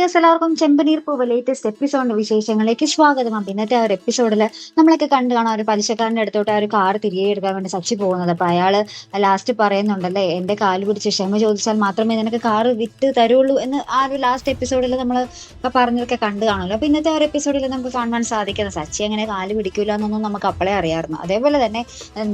Views എല്ലാവർക്കും ചെമ്പനീർ പൂവ് latest എപ്പിസോഡിന്റെ വിശേഷങ്ങളിലേക്ക് സ്വാഗതം. അപ്പം ഇന്നത്തെ ആ ഒരു എപ്പിസോഡിൽ നമ്മളൊക്കെ കണ്ടു കാണാം ഒരു പലിശക്കാരന്റെ അടുത്തോട്ട് ആ ഒരു കാർ തിരികെ എടുക്കാൻ വേണ്ടി സച്ചി പോകുന്നത്. അപ്പൊ അയാൾ ലാസ്റ്റ് പറയുന്നുണ്ടല്ലേ എന്റെ കാൽ പിടിച്ച് ക്ഷമ ചോദിച്ചാൽ മാത്രമേ നിനക്ക് കാർ വിറ്റ് തരുള്ളൂ എന്ന് ആ ഒരു ലാസ്റ്റ് എപ്പിസോഡിൽ നമ്മൾ പറഞ്ഞതൊക്കെ കണ്ടു കാണുമല്ലോ. അപ്പൊ ഇന്നത്തെ ആ ഒരു എപ്പിസോഡിൽ നമുക്ക് കാണാൻ സാധിക്കുന്നത് സച്ചി എങ്ങനെ കാൽ പിടിക്കില്ല എന്നൊന്നും നമുക്ക് അപ്പോഴേ അറിയാമായിരുന്നു. അതേപോലെ തന്നെ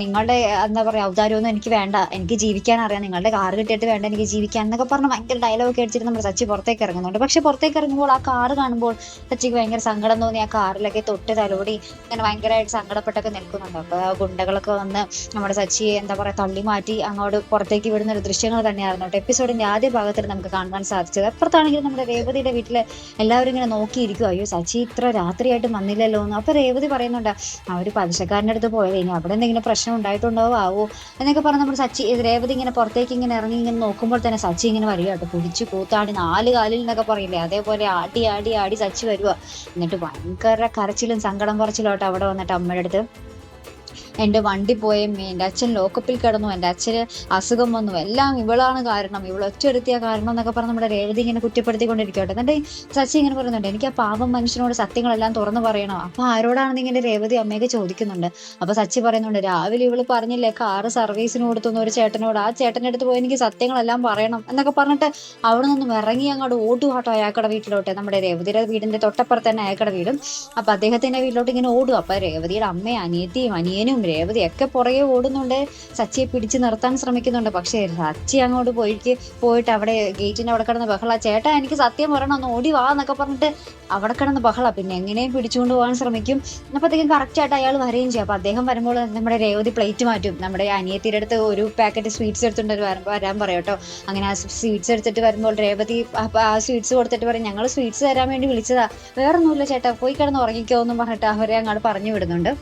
നിങ്ങളുടെ എന്താ പറയുക ഔദാര്യമൊന്നും എനിക്ക് വേണ്ട എനിക്ക് ജീവിക്കാൻ അറിയാം നിങ്ങളുടെ കാർ കിട്ടിയിട്ട് വേണ്ട എനിക്ക് ജീവിക്കാൻ എന്നൊക്കെ പറഞ്ഞ് ഭയങ്കര ഡയലോഗ് അടിച്ചിട്ട് നമ്മൾ സച്ചി പുറത്തേക്ക് ഇറങ്ങുന്നുണ്ട്. പക്ഷെ പുറത്തേക്ക് ഇറങ്ങുമ്പോൾ ആ കാറ് കാണുമ്പോൾ സച്ചിക്ക് ഭയങ്കര സങ്കടം തോന്നി. ആ കാറിലൊക്കെ തൊട്ട് തലോടി അങ്ങനെ ഭയങ്കരമായിട്ട് സങ്കടപ്പെട്ടൊക്കെ നിൽക്കുന്നുണ്ട്. അപ്പൊ ആ ഗുണ്ടകളൊക്കെ വന്ന് നമ്മുടെ സച്ചിയെ എന്താ പറയാ തള്ളി മാറ്റി അങ്ങോട്ട് പുറത്തേക്ക് വിടുന്ന ഒരു ദൃശ്യങ്ങൾ തന്നെയായിരുന്നു. കേട്ടോ എപ്പിസോഡിന്റെ ആദ്യ ഭാഗത്തിൽ നമുക്ക് കാണാൻ സാധിച്ചത്. അപ്പുറത്താണെങ്കിൽ നമ്മുടെ രേവതിയുടെ വീട്ടിൽ എല്ലാവരും ഇങ്ങനെ നോക്കിയിരിക്കും അയ്യോ സച്ചി ഇത്ര രാത്രിയായിട്ട് വന്നില്ലല്ലോ എന്ന്. അപ്പൊ രേവതി പറയുന്നുണ്ട് ആ ഒരു പലിശക്കാരന്റെ അടുത്ത് പോയത്. ഇനി അവിടെ എന്തെങ്കിലും പ്രശ്നം ഉണ്ടായിട്ടുണ്ടാവോ ആവോ? എന്നൊക്കെ പറഞ്ഞ് നമ്മുടെ സച്ചി രേവതി ഇങ്ങനെ പുറത്തേക്ക് ഇങ്ങനെ ഇറങ്ങി ഇങ്ങനെ നോക്കുമ്പോൾ തന്നെ സച്ചി ഇങ്ങനെ വരികയാട്ടോ പിടിച്ചു കൂത്താടി നാല് കാലിൽ എന്നൊക്കെ പറയില്ലേ? അതേപോലെ ആടി ആടി ആടി ചച്ചു വരുവാ. എന്നിട്ട് ഭയങ്കര കരച്ചിലും സങ്കടം കുറച്ചിലോട്ട് അവിടെ വന്നിട്ട് അമ്മയുടെ അടുത്ത്. എന്റെ വണ്ടി പോയേ എന്റെ അച്ഛൻ ലോക്കപ്പിൽ കിടന്നു എന്റെ അച്ഛന് അസുഖം വന്നു. എല്ലാം ഇവളാണ് കാരണം. ഇവൾ ഒറ്റയെടുത്തിയ കാരണം എന്നൊക്കെ പറഞ്ഞ് നമ്മുടെ രേവതി ഇങ്ങനെ കുറ്റപ്പെടുത്തിക്കൊണ്ടിരിക്കട്ടെ എന്നിട്ട് സച്ചി ഇങ്ങനെ പറയുന്നുണ്ട് എനിക്ക് ആ പാവം മനുഷ്യനോട് സത്യങ്ങളെല്ലാം തുറന്നു പറയണം. അപ്പൊ ആരോടാണെന്ന് ഇങ്ങനെ രേവതി അമ്മയൊക്കെ ചോദിക്കുന്നുണ്ട്. അപ്പൊ സച്ചി പറയുന്നുണ്ട് രാവിലെ ഇവൾ പറഞ്ഞില്ലേ കാറ് സർവീസിന് കൊടുത്തുന്ന ഒരു ചേട്ടനോട്. ആ ചേട്ടന്റെ അടുത്ത് പോയി എനിക്ക് സത്യങ്ങളെല്ലാം പറയണം. എന്നൊക്കെ പറഞ്ഞിട്ട് അവിടെ നിന്നും ഇറങ്ങി അങ്ങോട്ട് ഓടും കേട്ടോ അയാൾക്കടെ വീട്ടിലോട്ട്. നമ്മുടെ രേവതിയുടെ വീടിന്റെ തൊട്ടപ്പുറത്ത് തന്നെ അയാൾക്കടെ വീടും. അപ്പൊ അദ്ദേഹത്തിന്റെ വീട്ടിലോട്ട് ഇങ്ങനെ ഓടും അപ്പൊ രേവതിയുടെ അമ്മയും അനിയത്തിയും അനിയനും രേവതി ഒക്കെ പുറകെ ഓടുന്നുണ്ട്. സച്ചിയെ പിടിച്ചു നിർത്താൻ ശ്രമിക്കുന്നുണ്ട്. പക്ഷേ സച്ചി അങ്ങോട്ട് പോയിട്ട് പോയിട്ട് അവിടെ ഗേറ്റിന്റെ അവിടെ കിടന്ന് ബഹള. ചേട്ടാ എനിക്ക് സത്യം പറയണം ഒന്ന് ഓടി വാ എന്നൊക്കെ പറഞ്ഞിട്ട് അവിടെ കിടന്ന് ബഹള. പിന്നെ എങ്ങനെയും പിടിച്ചുകൊണ്ട് പോകാൻ ശ്രമിക്കും. അപ്പോഴത്തേക്കും കറക്റ്റ് ആയിട്ട് അയാൾ വരികയും ചെയ്യും. അപ്പൊ അദ്ദേഹം വരുമ്പോൾ നമ്മുടെ രേവതി പ്ലേറ്റ് മാറ്റും. നമ്മുടെ അനിയത്തിയുടെ അടുത്ത് ഒരു പാക്കറ്റ് സ്വീറ്റ്സ് എടുത്തുകൊണ്ട് വരാൻ പറയട്ടോ അങ്ങനെ ആ സ്വീറ്റ്സ് എടുത്തിട്ട് വരുമ്പോൾ രേവതി ആ സ്വീറ്റ്സ് കൊടുത്തിട്ട് പറയും ഞങ്ങൾ സ്വീറ്റ്സ് തരാൻ വേണ്ടി വിളിച്ചതാ. വേറൊന്നുമില്ല ചേട്ടാ പോയി കിടന്ന് ഉറങ്ങിക്കോ എന്നും പറഞ്ഞിട്ട് അവരെ അങ്ങോട്ട് പറഞ്ഞു വിടുന്നുണ്ട്.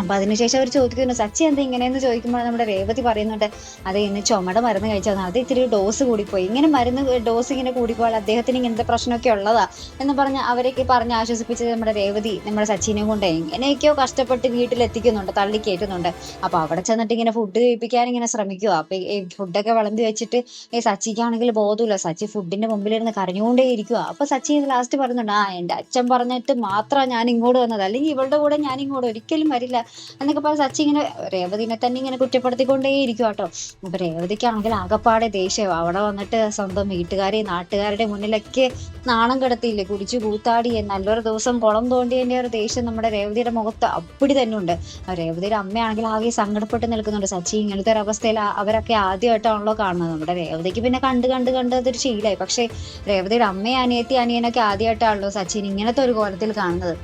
അപ്പൊ അതിനുശേഷം അവർ ചോദിക്കുന്നു സച്ചി എന്താ ഇങ്ങനെയെന്ന് ചോദിക്കുമ്പോൾ നമ്മുടെ രേവതി പറയുന്നുണ്ട് അതെ ഇന്ന് ചുമട മരുന്ന് കഴിച്ചതാണ് അത് ഇത്തിരി ഡോസ് കൂടിപ്പോയി. ഇങ്ങനെ മരുന്ന് ഡോസ് ഇങ്ങനെ കൂടിപ്പോയാൽ അദ്ദേഹത്തിന് ഇങ്ങനത്തെ പ്രശ്നമൊക്കെ ഉള്ളതാ. എന്ന് പറഞ്ഞ് അവരൊക്കെ പറഞ്ഞ് ആശ്വസിപ്പിച്ചത് നമ്മുടെ രേവതി നമ്മുടെ സച്ചിനെ കൊണ്ട് എങ്ങനെയൊക്കെയോ കഷ്ടപ്പെട്ട് വീട്ടിലെത്തിക്കുന്നുണ്ട് തള്ളി കയറ്റുന്നുണ്ട് അപ്പൊ അവിടെ ചെന്നിട്ട് ഇങ്ങനെ ഫുഡ് കഴിപ്പിക്കാൻ ഇങ്ങനെ ശ്രമിക്കുക അപ്പൊ ഈ ഫുഡൊക്കെ വിളമ്പി വെച്ചിട്ട് ഈ സച്ചിക്കാണെങ്കിൽ ബോധമില്ല സച്ചി ഫുഡിന്റെ മുമ്പിലിരുന്ന് കരഞ്ഞുകൊണ്ടേ ഇരിക്കുക അപ്പൊ സച്ചി ലാസ്റ്റ് പറയുന്നുണ്ട് ആ എന്റെ അച്ഛൻ പറഞ്ഞിട്ട് മാത്രമാണ് ഞാൻ ഇങ്ങോട്ട് വന്നത്. അല്ലെങ്കിൽ ഇവളുടെ കൂടെ ഞാൻ ഇങ്ങോട്ട് ഒരിക്കലും വരില്ല. എന്നൊക്കെ പറഞ്ഞ് സച്ചി ഇങ്ങനെ രേവതിനെ തന്നെ ഇങ്ങനെ കുറ്റപ്പെടുത്തിക്കൊണ്ടേ ഇരിക്കും കേട്ടോ. അപ്പൊ രേവതിക്കാണെങ്കിൽ ആകപ്പാടെ ദേഷ്യം അവിടെ വന്നിട്ട് സ്വന്തം വീട്ടുകാരെ നാട്ടുകാരുടെ മുന്നിലൊക്കെ നാണം കിടത്തിയില്ലേ കുടിച്ചു കൂത്താടി നല്ലൊരു ദിവസം കുളം തോണ്ടിയതിന്റെ ഒരു ദേഷ്യം നമ്മുടെ രേവതിയുടെ മുഖത്ത് അപ്പിടി തന്നെ ഉണ്ട്. രേവതിയുടെ അമ്മയാണെങ്കിൽ ആകെ സങ്കടപ്പെട്ട് നിൽക്കുന്നുണ്ട്. സച്ചി ഇങ്ങനത്തെ ഒരു അവസ്ഥയിൽ അവരൊക്കെ ആദ്യമായിട്ടാണല്ലോ കാണുന്നത്. നമ്മുടെ രേവതിക്ക് പിന്നെ കണ്ട് കണ്ട് കണ്ട് അതൊരു ശീലമായി പക്ഷേ രേവതിയുടെ അമ്മയെ അനിയത്തി അനിയനൊക്കെ ആദ്യമായിട്ടാണല്ലോ സച്ചിൻ ഇങ്ങനത്തെ ഒരു കോലത്തിൽ കാണുന്നത്.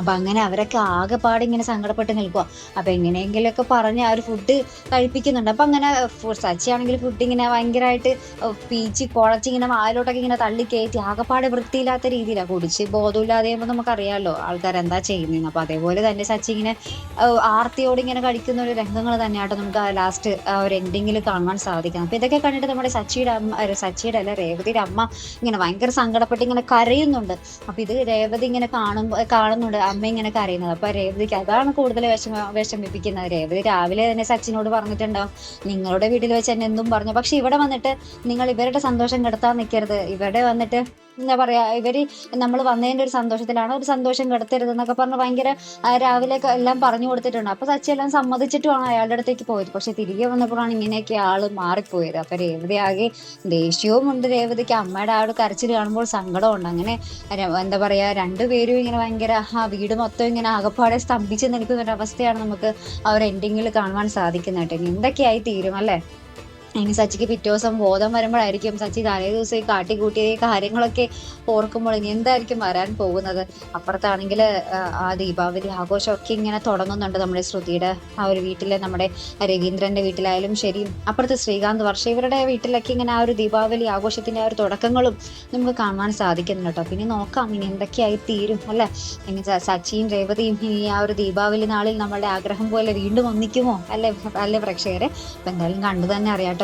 അപ്പൊ അങ്ങനെ അവരൊക്കെ ആകെപ്പാട് ഇങ്ങനെ സങ്കടപ്പെട്ട് നിൽക്കുക അപ്പൊ എങ്ങനെയെങ്കിലുമൊക്കെ പറഞ്ഞ് ആ ഒരു ഫുഡ് കഴിപ്പിക്കുന്നുണ്ട്. അപ്പൊ അങ്ങനെ സച്ചി സച്ചിയാണെങ്കിൽ ഫുഡ് ഇങ്ങനെ ഭയങ്കരമായിട്ട് പീച്ച് കുഴച്ച് ഇങ്ങനെ വായിലോട്ടൊക്കെ ഇങ്ങനെ തള്ളി കയറ്റി ആകെപ്പാടെ വൃത്തിയില്ലാത്ത രീതിയിലാണ് കുടിച്ച് ബോധമില്ലാതെ ആകുമ്പോൾ നമുക്കറിയാമല്ലോ ആൾക്കാർ എന്താ ചെയ്യുന്നത് അപ്പോൾ അതേപോലെ തന്നെ സച്ചി ഇങ്ങനെ ആർത്തിയോട് ഇങ്ങനെ കഴിക്കുന്ന ഒരു രംഗങ്ങൾ തന്നെയാട്ടോ നമുക്ക് ആ ലാസ്റ്റ് ആ ഒരു എൻഡിങ്ങിൽ കാണാൻ സാധിക്കുന്നത്. അപ്പോൾ ഇതൊക്കെ കണ്ടിട്ട് നമ്മുടെ സച്ചിയുടെ അമ്മ സച്ചിയുടെ അല്ല രേവതിയുടെ അമ്മ ഇങ്ങനെ ഭയങ്കര സങ്കടപ്പെട്ട് ഇങ്ങനെ കരയുന്നുണ്ട്. അപ്പോൾ ഇത് രേവതി ഇങ്ങനെ കാണുമ്പോൾ കാണുന്നുണ്ട്. അമ്മ ഇങ്ങനെ കരയുന്നത്. അപ്പൊ രേവതിക്ക് അതാണ് കൂടുതൽ വിഷമ വിഷമിപ്പിക്കുന്നത്. രേവതി രാവിലെ തന്നെ സച്ചിനോട് പറഞ്ഞിട്ടുണ്ടാവും നിങ്ങളുടെ വീട്ടിൽ വെച്ച് എന്നെ എന്തും പറഞ്ഞു. പക്ഷെ ഇവിടെ വന്നിട്ട് നിങ്ങൾ ഇവരുടെ സന്തോഷം കെടുത്താൻ നിൽക്കരുത് ഇവിടെ വന്നിട്ട് എന്താ പറയാ ഇവർ നമ്മൾ വന്നതിന്റെ ഒരു സന്തോഷത്തിലാണ്. ഒരു സന്തോഷം കിടത്തരുത് എന്നൊക്കെ പറഞ്ഞ് ഭയങ്കര രാവിലെ എല്ലാം പറഞ്ഞു കൊടുത്തിട്ടുണ്ട്. അപ്പോൾ സച്ചി എല്ലാം സമ്മതിച്ചിട്ടുമാണ് അയാളുടെ അടുത്തേക്ക് പോയത്. പക്ഷെ തിരികെ വന്നപ്പോഴാണ് ഇങ്ങനെയൊക്കെ ആൾ മാറിപ്പോയത്. അപ്പൊ രേവതി ദേഷ്യവും ഉണ്ട് രേവതിക്ക്. അമ്മയുടെ ആ കരച്ചിൽ കാണുമ്പോൾ സങ്കടമുണ്ട് അങ്ങനെ എന്താ പറയാ രണ്ടുപേരും ഇങ്ങനെ ഭയങ്കര ആ വീട് മൊത്തം ഇങ്ങനെ ആകപ്പാടെ സ്തംഭിച്ച് നിൽക്കുന്ന ഒരു അവസ്ഥയാണ് നമുക്ക് ഒരു എൻഡിങ്ങിൽ കാണുവാൻ സാധിക്കുന്നത് എന്തൊക്കെയായി തീരും അല്ലേ? ഇനി സച്ചിക്ക് പിറ്റേ ദിവസം ബോധം വരുമ്പോഴായിരിക്കും സച്ചി തലേ ദിവസം ഈ കാട്ടിക്കൂട്ടിയ കാര്യങ്ങളൊക്കെ ഓർക്കുമ്പോൾ ഇനി എന്തായിരിക്കും വരാൻ പോകുന്നത്? അപ്പുറത്താണെങ്കിൽ ആ ദീപാവലി ആഘോഷമൊക്കെ ഇങ്ങനെ തുടങ്ങുന്നുണ്ട് നമ്മുടെ ശ്രുതിയുടെ ആ ഒരു വീട്ടിലെ നമ്മുടെ രവീന്ദ്രന്റെ വീട്ടിലായാലും ശരി അപ്പുറത്ത് ശ്രീകാന്ത് വർഷ ഇവരുടെ വീട്ടിലൊക്കെ ഇങ്ങനെ ആ ഒരു ദീപാവലി ആഘോഷത്തിന്റെ ആ ഒരു തുടക്കങ്ങളും നമുക്ക് കാണാൻ സാധിക്കുന്നുണ്ട് കേട്ടോ. പിന്നെ നോക്കാം ഇനി എന്തൊക്കെയായി തീരും അല്ലെ? ഇനി സച്ചിയും രേവതിയും ഇനി ആ ഒരു ദീപാവലി നാളിൽ നമ്മളുടെ ആഗ്രഹം പോലെ വീണ്ടും ഒന്നിക്കുമോ? അല്ലെ അല്ലെ പ്രേക്ഷകരെ? അപ്പൊ എന്തായാലും കണ്ടു തന്നെ അറിയാട്ടോ